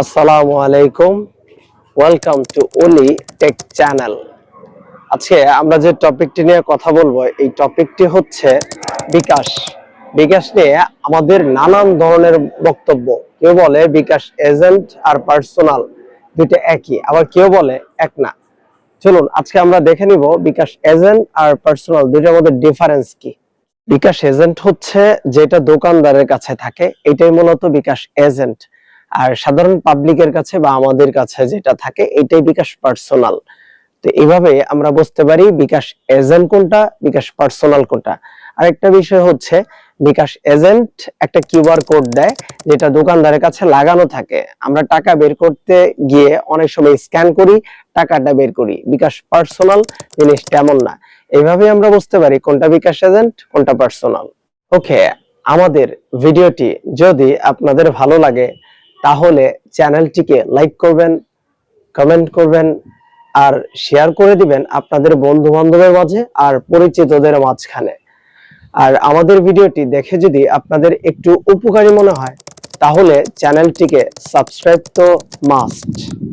আসসালামু আলাইকুম। Welcome to Oli tech channel আজকে আমরা যে টপিকটি নিয়ে কথা বলব, এই টপিকটি হচ্ছে বিকাশ। বিকাশ নিয়ে আমাদের নানান ধরনের বক্তব্য। কেউ বলে বিকাশ এজেন্ট আর পার্সোনাল, দুইটা একই। আবার কেউ বলে এক না। চলুন, আজকে আমরা দেখে নিব বিকাশ এজেন্ট আর পার্সোনাল, দুইটার মধ্যে ডিফারেন্স কি। বিকাশ এজেন্ট হচ্ছে যেটা দোকানদারের কাছে থাকে, এটাই মূলত বিকাশ এজেন্ট। আর সাধারণ পাবলিকের কাছে বা আমাদের কাছে যেটা থাকে, এটাই বিকাশ পার্সোনাল তো এইভাবে আমরা বুঝতে পারি বিকাশ এজেন্ট কোনটা, বিকাশ পার্সোনাল কোনটা। আরেকটা বিষয় হচ্ছে, বিকাশ এজেন্ট একটা কিউআর কোড দেয়, যেটা দোকানদারের কাছে লাগানো থাকে। আমরা টাকা বের করতে গিয়ে অনেক সময় স্ক্যান করি, টাকাটা বের করি। বিকাশ পার্সোনাল জিনিস তেমন না। এইভাবে আমরা বুঝতে পারি কোনটা বিকাশ এজেন্ট কোনটা পার্সোনাল ওকে আমাদের ভিডিওটি যদি আপনাদের ভালো লাগে তাহলে চ্যানেলটিকে লাইক করবেন, কমেন্ট করবেন আর শেয়ার করে দিবেন আপনাদের বন্ধু বান্ধবের মাঝে আর পরিচিতদের মাঝখানে। আর আমাদের ভিডিওটি দেখে যদি আপনাদের একটু উপকারী মনে হয়, তাহলে চ্যানেলটিকে সাবস্ক্রাইব তো মাস্ট।